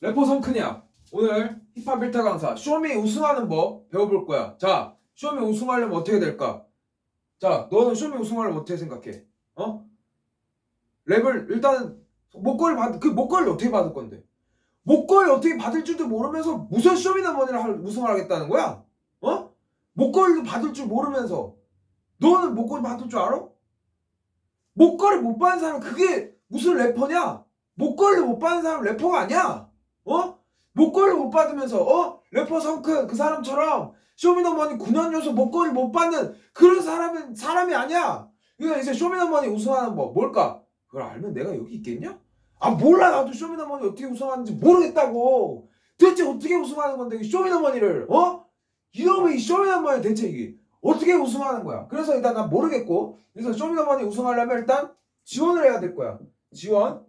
래퍼 성큰이야. 오늘 힙합 1타 강사 쇼미 우승하는 법 배워볼 거야. 자, 쇼미 우승하려면 어떻게 될까? 자, 너는 쇼미 우승하려면 어떻게 생각해? 어? 랩을 일단은 목걸이 받, 그 목걸이를 어떻게 받을 건데? 목걸이 어떻게 받을 줄도 모르면서 무슨 쇼미더머니를 할- 우승을 하겠다는 거야? 어? 목걸이도 받을 줄 모르면서 너는 목걸이 받을 줄 알아? 목걸이 못 받는 사람 그게 무슨 래퍼냐? 목걸이 못 받는 사람 래퍼가 아니야. 어? 목걸이 못 받으면서 어? 래퍼 성큰 그 사람처럼 쇼미더머니 9년 요소 목걸이 못 받는 그런 사람은 사람이 아니야. 그러니까 이제 쇼미더머니 우승하는 법 뭘까? 그걸 알면 내가 여기 있겠냐? 아 몰라 나도 쇼미더머니 어떻게 우승하는지 모르겠다고. 대체 어떻게 우승하는 건데 이 쇼미더머니를 어? 이놈의 이 쇼미더머니 대체 이게 어떻게 우승하는 거야? 그래서 일단 난 모르겠고 그래서 쇼미더머니 우승하려면 일단 지원을 해야 될 거야. 지원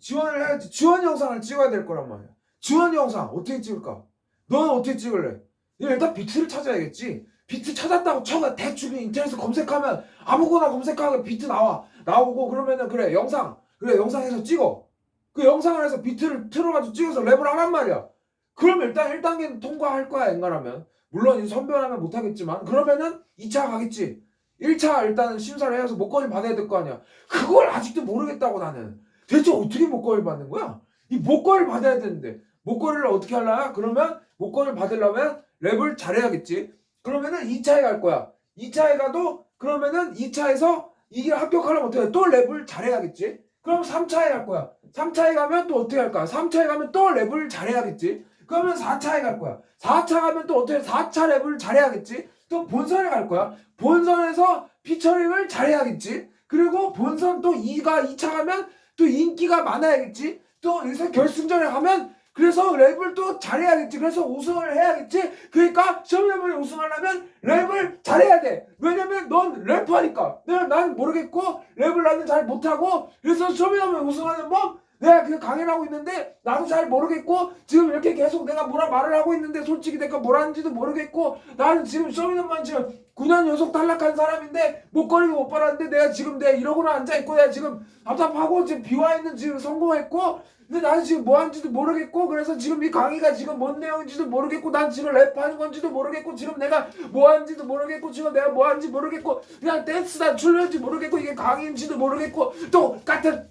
지원을 해야지 지원 영상을 찍어야 될 거란 말이야. 지원 영상 어떻게 찍을까? 너는 어떻게 찍을래? 일단 비트를 찾아야겠지. 비트 찾았다고 쳐가 대충 인터넷에 검색하면 아무거나 검색하면 비트 나와 나오고 그러면은 그래 영상 그래 영상에서 찍어 그 영상을 해서 비트를 틀어가지고 찍어서 랩을 하란 말이야. 그럼 일단 1단계는 통과할 거야 엔간하면 물론 선별하면 못하겠지만 그러면은 2차 가겠지. 1차 일단은 심사를 해서 목걸이 받아야 될 거 아니야. 그걸 아직도 모르겠다고 나는. 대체 어떻게 목걸이 받는 거야? 이 목걸이 받아야 되는데 목걸이를 어떻게 하려나? 그러면 목걸이를 받으려면 랩을 잘해야겠지. 그러면은 2차에 갈 거야. 2차에 가도 그러면은 2차에서 이게 합격하려면 어떻게 해? 또 랩을 잘해야겠지. 그럼 3차에 갈 거야. 3차에 가면 또 어떻게 할까? 3차에 가면 또 랩을 잘해야겠지. 그러면 4차에 갈 거야. 4차 가면 또 어떻게 4차 랩을 잘해야겠지. 또 본선에 갈 거야. 본선에서 피처링을 잘해야겠지. 그리고 본선 또 2가 2차 가면 또 인기가 많아야겠지. 또 여기서 결승전에 가면 그래서 랩을 또 잘해야겠지. 그래서 우승을 해야겠지. 그러니까 시험연문에 우승하려면 랩을 잘해야 돼. 왜냐면 넌 래퍼니까. 내가 난 모르겠고 랩을 나는 잘 못하고 그래서 시험연문 우승하는 법 내가 그 강의를 하고 있는데 나도 잘 모르겠고 지금 이렇게 계속 내가 뭐라 말을 하고 있는데 솔직히 내가 뭘 하는지도 모르겠고 나는 지금 쇼미더만 지금 9년 연속 탈락한 사람인데 목걸이도 못 받았는데 내가 지금 내가 이러고나 앉아있고 내가 지금 답답하고 지금 비와있는 지금 성공했고 근데 나는 지금 뭐 하는지도 모르겠고 그래서 지금 이 강의가 지금 뭔 내용인지도 모르겠고 난 지금 랩하는 건지도 모르겠고 지금 내가 뭐 하는지도 모르겠고 지금 내가 뭐 하는지 모르겠고 그냥 댄스다 출연인지 모르겠고 이게 강의인지도 모르겠고 똑같은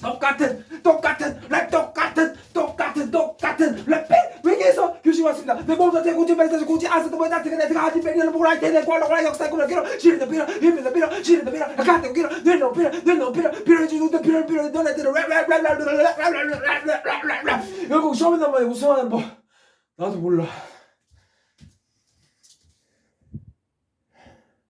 똑같은 똑같은 랩 똑같은 똑같은 똑같은 랩 외계에서 교실 왔습니다 내 몸도 대고 집에서 고지 아서도 뭐 나한테 내가 아직 빼려는 뭐라 할 때내 꼴로 라 역사 꿈을 길어 시리도 빌어 힘도 빌어 시리도 빌어 가도 길어 내놓 빌어 내놓 빌어 빌어 주도 빌어 빌어 너네들은 랩랩랩랩랩랩랩랩랩랩랩랩랩랩 결국 쇼미더머니 우승하는 법 나도 몰라